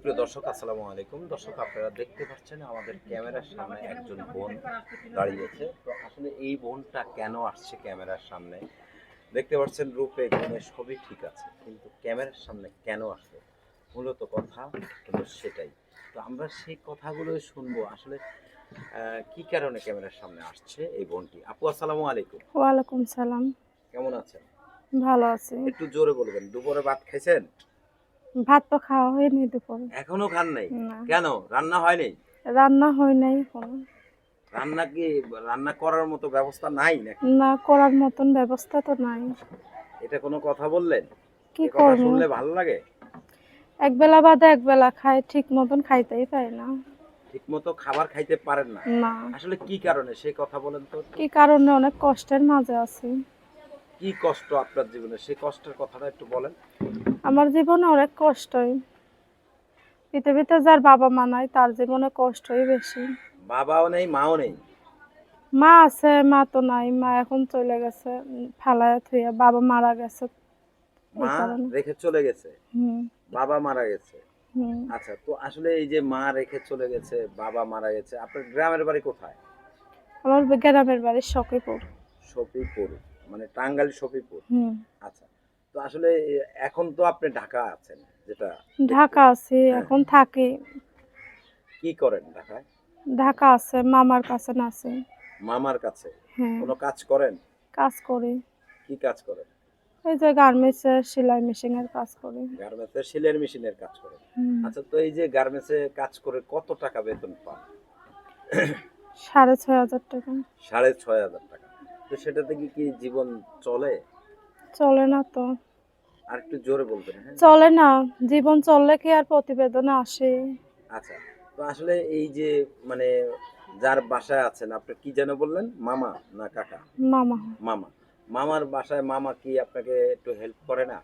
সুপ্রিয় দর্শক আসসালামু আলাইকুম। দর্শক আপনারা দেখতে পাচ্ছেন আমাদের ক্যামেরার সামনে একজন বোন দাঁড়িয়েছে তো আসলে এই বোনটা কেন আসছে ক্যামেরার সামনে? দেখতে পাচ্ছেন রূপে গুণে সবই ঠিক আছে কিন্তু ক্যামেরার সামনে কেন আসলো? মূলত কথা হলো সেটাই। তো আমরা সেই কথাগুলোই শুনব। আসলে কি কারণে ক্যামেরার সামনে আসছে এই বোনটি? আপু আসসালামু আলাইকুম। ওয়ালাইকুম সালাম। কেমন আছেন? ভালো আছি। একটু জোরে বলবেন। দুপুরে ভাত খাইছেন? ভাত তো খাওয়া হয়নি দুপুরে। এখনও খান নাই? কেন? রান্না হয়নি রান্না হয় নাই এখনও। রান্না কি রান্না করার মতো ব্যবস্থা নাই নাকি? না করার মতন ব্যবস্থা তো নাই। এটা কোনো কথা বললেন? কি কথা শুনলে ভালো লাগে? এক বেলা বাদে এক বেলা খাই ঠিক মতন খাইতেই পাই না। ঠিক মতো খাবার খাইতে পারেন না। আসলে কি কারণে? সেই কথা বলেন তো। কি কারণে? অনেক কষ্টের মাঝে আছি। কি কষ্ট আপনার জীবনে? সেই কষ্টের কথাটা একটু বলেন। আমার জীবনে অনেক কষ্টই। পৃথিবীতে যার বাবা মা নাই তার জীবনে কষ্টই বেশি। বাবাও নেই মাও নেই। মা আছে মা তো নাই মা এখন চলে গেছে ফালায় থুইয়া বাবা মারা গেছে। মা রেখে চলে গেছে? হুম। বাবা মারা গেছে? হুম। আচ্ছা তো আসলে এই যে মা রেখে চলে গেছে বাবা মারা গেছে আপনার গ্রামের বাড়ি কোথায়? আমার গ্রামের বাড়ি সখীপুর। সফিপুর মানে টাঙ্গাইল সফিপুর আচ্ছা তো আসলে এখন তো আপনি ঢাকা আছেন যেটা ঢাকা আছে এখন থাকি। কি করেন ঢাকায়? ঢাকা আছে মামার কাছে না আছে মামার কাছে? হ্যাঁ। কোনো কাজ করেন? কাজ করি। কি কাজ করেন? এই যে গার্মেন্টসের সেলাই মেশিনের কাজ করি। গার্মেন্টসে সেলের মেশিনের কাজ হুম। আচ্ছা তো এই যে গার্মেন্টসে কাজ করে কত টাকা বেতন পান? সাড়ে ছয় হাজার টাকা। সাড়ে ছয় হাজার টাকা। তো সেটা থেকে কি জীবন চলে? চলে না তো। আর একটু জোরে বলবেন হ্যাঁ? চলে না। জীবন চললে কি আর প্রতিবেদনে আসে? আচ্ছা তো আসলে এই যে মানে যার বাসায় আছেন আপনি কি যেন বললেন? মামা না কাকা? মামা। মামা। মামার বাসায় মামা কি আপনাকে একটু হেল্প করে না?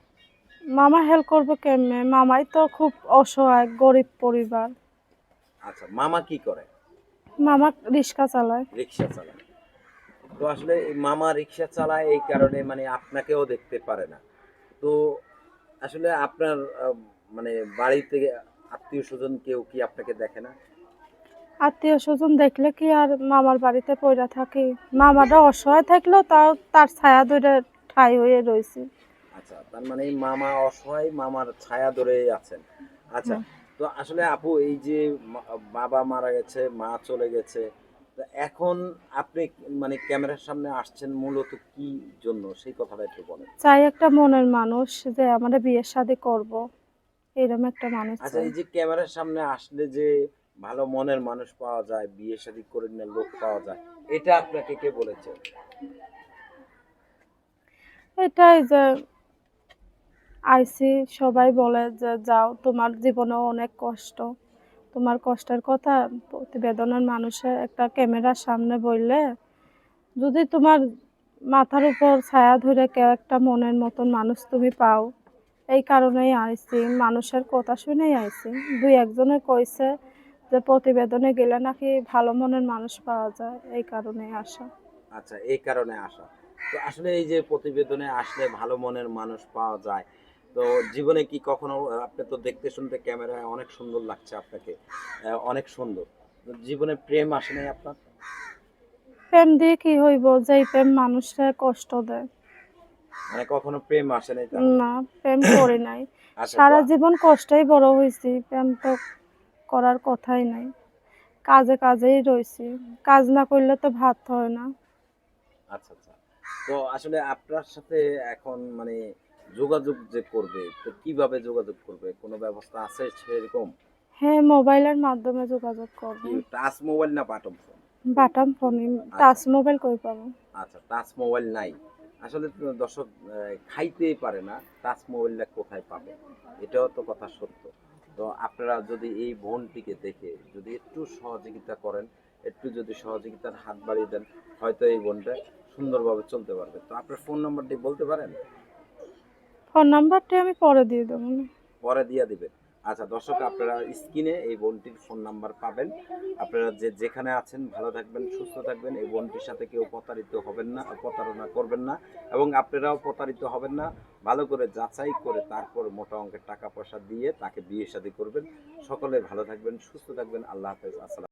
মামা হেল্প করব কেমনে? মামাই তো খুব অসহায় গরিব পরিবার। আচ্ছা মামা কি করে? মামা রিক্সা চালায়। রিক্সা চালায়। তো আসলে মামা রিক্সা চালায় এই কারণে মানে আপনাকেও দেখতে পারে না। তো আসলে আপনার মানে বাড়িতে আত্মীয় স্বজন কেউ কি আপনাকে দেখে না? আত্মীয় স্বজন দেখলে কি আর মামার বাড়িতে পড়া থাকি? মামাটা অসহায় থাকলেও তাও তার ছায়া ধরে ঠাই হয়ে রয়েছে। আচ্ছা তার মানে মামা অসহায় মামার ছায়া ধরে আছেন। আচ্ছা তো আসলে আপু এই যে বাবা মারা গেছে মা চলে গেছে এখন আপনি মানে ক্যামেরার সামনে আসছেন মূলত কি জন্য? সেই কথাটা একটু বলেন। চাই একটা মনের মানুষ যে আমরা বিয়ের শাদী করব। এরকম একটা মানুষ আচ্ছা এই যে ক্যামেরার সামনে আসলে যে ভালো মনের মানুষ পাওয়া যায় বিয়ে শাদী করে নিয়ে লোক পাওয়া যায় এটা আপনাকে কে বলেছে? এটাই যে আইসি সবাই বলে যে যাও তোমার জীবনেও অনেক কষ্ট। তোমার কষ্টের কথা, প্রতিবেদনের মানুষের একটা ক্যামেরার সামনে বললে, যদি তোমার মাথার উপর ছায়া ধরে কেউ একটা মনের মতন মানুষ তুমি পাও, এই কারণেই আইসি। মানুষের কথা শুনেই আইসি। দুই একজনে কইছে যে প্রতিবেদনে গেলে নাকি ভালো মনের মানুষ পাওয়া যায়, এই কারণেই আসা। আচ্ছা এই কারণে আসা। তো আসলে এই যে প্রতিবেদনে আসলে ভালো মনের মানুষ পাওয়া যায় তো জীবনে কি কখনো আপনি তো দেখতে শুনতে ক্যামেরায় অনেক সুন্দর লাগছে আপনাকে অনেক সুন্দর। জীবনে প্রেম আসে নাই আপনার? প্রেম দিয়ে কি হইব? যে এই প্রেম মানুষের কষ্ট দেয়। মানে কখনো প্রেম আসে নাই না প্রেম করে নাই। সারা জীবন কষ্টেই বড় হয়েছি প্রেম তো করার কথাই নাই। কাজে কাজেই রয়েছি কাজ না করলে তো ভাত হয় না। আচ্ছা আচ্ছা। তো আসলে আপনার সাথে এখন মানে যোগাযোগ যে করবে তো কীভাবে যোগাযোগ করবে? কোনো ব্যবস্থা আছে সেরকম? হ্যাঁ মোবাইলের মাধ্যমে যোগাযোগ করব। টাচ মোবাইল না বাটন ফোন বাটাম ফোনে টাচ মোবাইল কই পাবো? আচ্ছা টাচ মোবাইল নাই। আসলে দর্শক খাইতেই পারে না টাচ মোবাইলটা কোথায় পাবে? এটাও তো কথা সত্য। তো আপনারা যদি এই বোনটিকে দেখে যদি একটু সহযোগিতা করেন একটু যদি সহযোগিতার হাত বাড়িয়ে দেন হয়তো এই বোনটা সুন্দরভাবে চলতে পারবে। তো আপনার ফোন নাম্বারটি বলতে পারেন? ফোন নাম্বারটা আমি পরে দিয়ে দেবো পরে দিয়ে দিবেন। আচ্ছা দর্শক, আপনারা স্ক্রিনে এই বোনটির ফোন নাম্বার পাবেন। আপনারা যে যেখানে আছেন, ভালো থাকবেন, সুস্থ থাকবেন। এই বোনটির সাথে কেউ প্রতারিত হবেন না, প্রতারণা করবেন না এবং আপনারাও প্রতারিত হবেন না। ভালো করে যাচাই করে তারপর মোটা অঙ্কের টাকা পয়সা দিয়ে তাকে বিয়ে শাদী করবেন। সকলে ভালো থাকবেন, সুস্থ থাকবেন। আল্লাহ হাফেজ। আসসালাম